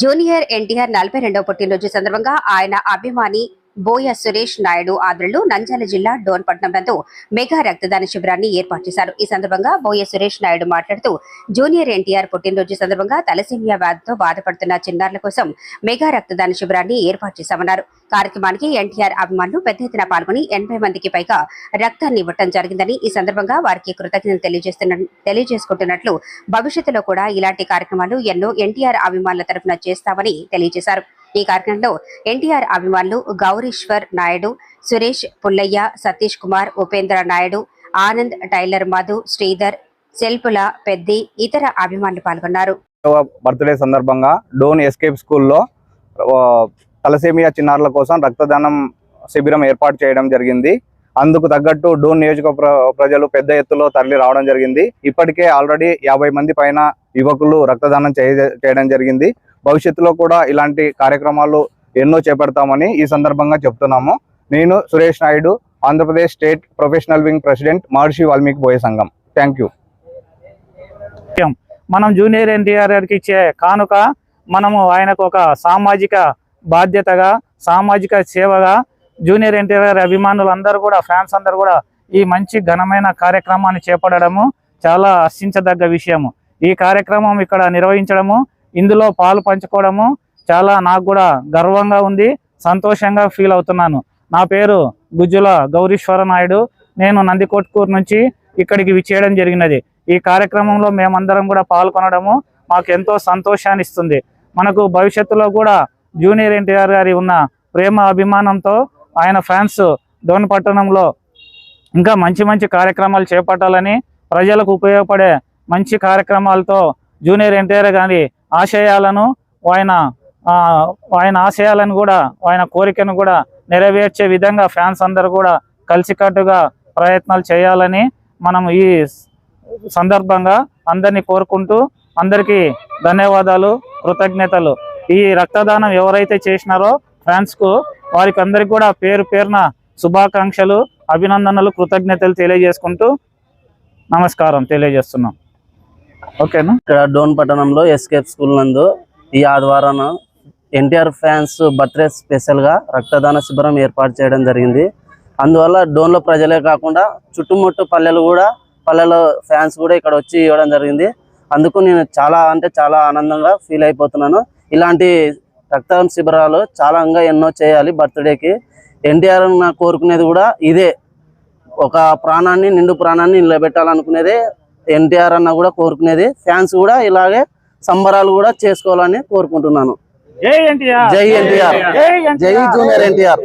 Junior NTR నలభై రెండవ పుట్టినరోజు సందర్భంగా ఆయన అభిమాని బోయ సురేష్ నాయుడు ఆధ్వర్యంలో నంద్యాల జిల్లా డోన్పట్నం నందు మెగా రక్తదాన శిబిరాన్ని ఏర్పాటు చేశారు. ఈ సందర్భంగా బోయ సురేష్ నాయుడు మాట్లాడుతూ జూనియర్ ఎన్టీఆర్ పుట్టినరోజు సందర్భంగా తలసేమియా వ్యాధితో బాధపడుతున్న చిన్నారుల కోసం మెగా రక్తదాన శిబిరాన్ని ఏర్పాటు చేశామన్నారు. కార్యక్రమానికి ఎన్టీఆర్ అభిమానులు పెద్ద ఎత్తున పాల్గొని ఎనభై మందికి పైగా రక్తాన్ని ఇవ్వటం జరిగిందని ఈ సందర్భంగా వారికి కృతజ్ఞతలు తెలియజేస్తున్న తెలియజేసుకుంటున్నట్లు భవిష్యత్తులో కూడా ఇలాంటి కార్యక్రమాలు ఎన్నో ఎన్టీఆర్ అభిమానుల తరఫున చేస్తామని తెలియజేశారు. ఈ కార్యక్రమంలో ఎన్టీఆర్ అభిమానులు గౌరీశ్వర్ నాయుడు సురేష్ పుల్లయ్య సతీష్ కుమార్ ఉపేంద్ర నాయుడు ఆనంద్ టైలర్ మధు శ్రీధర్ సెల్పుల పెద్ది ఇతర అభిమానులు పాల్గొన్నారు. బర్త్డే సందర్భంగా డోన్ ఎస్కేప్ స్కూల్లో తలసేమియా చిన్నారుల కోసం రక్తదానం శిబిరం ఏర్పాటు చేయడం జరిగింది. అందుకు తగ్గట్టు డోన్ నియోజక ప్రజలు పెద్ద ఎత్తులో తరలి రావడం జరిగింది. ఇప్పటికే ఆల్రెడీ యాభై మంది పైన యువకులు రక్తదానం చేయ- చేయడం జరిగింది. భవిష్యత్తులో కూడా ఇలాంటి కార్యక్రమాలు ఎన్నో చేపడతామని ఈ సందర్భంగా చెప్తున్నాము. నేను Suresh Naidu Andhra Pradesh state professional wing president Maharshi Valmiki Boya సంఘం. థ్యాంక్ యూ మనం జూనియర్ ఎన్టీఆర్ గారికి ఇచ్చే కానుక మనము ఆయనకు ఒక సామాజిక బాధ్యతగా సామాజిక సేవగా జూనియర్ ఎన్టీఆర్ గారి అభిమానులు అందరూ కూడా ఫ్యాన్స్ అందరూ కూడా ఈ మంచి ఘనమైన కార్యక్రమాన్ని చేపడము చాలా హర్షించదగ్గ విషయము. ఈ కార్యక్రమం ఇక్కడ నిర్వహించడము ఇందులో పాలు పంచుకోవడము చాలా నాకు కూడా గర్వంగా ఉంది సంతోషంగా ఫీల్ అవుతున్నాను. నా పేరు గుజ్జుల గౌరీశ్వర నాయుడు. నేను నందికొట్కూరు నుంచి ఇక్కడికి విచ్చేయడం జరిగినది. ఈ కార్యక్రమంలో మేమందరం కూడా పాల్గొనడము మాకు ఎంతో సంతోషాన్ని ఇస్తుంది. మనకు భవిష్యత్తులో కూడా జూనియర్ ఎన్టీఆర్ గారి ఉన్న ప్రేమ అభిమానంతో ఆయన ఫ్యాన్స్ డోన్ పట్టణంలో ఇంకా మంచి మంచి కార్యక్రమాలు చేపట్టాలని ప్రజలకు ఉపయోగపడే మంచి కార్యక్రమాలతో జూనియర్ ఎన్టీఆర్ గారి ఆశయాలను ఆయన ఆయన ఆశయాలను కూడా ఆయన కోరికను కూడా నెరవేర్చే విధంగా ఫ్యాన్స్ అందరూ కూడా కలిసికట్టుగా ప్రయత్నాలు చేయాలని మనం ఈ సందర్భంగా అందరినీ కోరుకుంటూ అందరికీ ధన్యవాదాలు కృతజ్ఞతలు. ఈ రక్తదానం ఎవరైతే చేసినారో ఫ్యాన్స్కు వారికి అందరికి కూడా పేరు పేరున శుభాకాంక్షలు అభినందనలు కృతజ్ఞతలు తెలియజేసుకుంటూ నమస్కారం తెలియజేస్తున్నాం. ఓకేనా? ఇక్కడ డోన్ పట్టణంలో ఎస్కేప్ స్కూల్ నందు ఈ ఆదివారం ఎన్టీఆర్ ఫ్యాన్స్ బర్త్డే స్పెషల్గా రక్తదాన శిబిరం ఏర్పాటు చేయడం జరిగింది. అందువల్ల డోన్లో ప్రజలే కాకుండా చుట్టుముట్టు పల్లెలు కూడా పల్లెల ఫ్యాన్స్ కూడా ఇక్కడ వచ్చి ఇవ్వడం జరిగింది. అందుకు నేను చాలా అంటే చాలా ఆనందంగా ఫీల్ అయిపోతున్నాను. ఇలాంటి రక్తదాన శిబిరాలు చాలా ఇంకా ఎన్నో చేయాలి బర్త్డేకి. ఎన్టీఆర్ నా కోరుకునేది కూడా ఇదే. ఒక ప్రాణాన్ని నిండు ప్రాణాన్ని నిలబెట్టాలనుకునేదే ఎన్టీఆర్ అన్న కూడా కోరుకునేది. ఫ్యాన్స్ కూడా ఇలాగే సంబరాలు కూడా చేసుకోవాలని కోరుకుంటున్నాను. జై ఎన్టీఆర్. జై ఎన్టీఆర్. జై జై జూనియర్ ఎన్టీఆర్.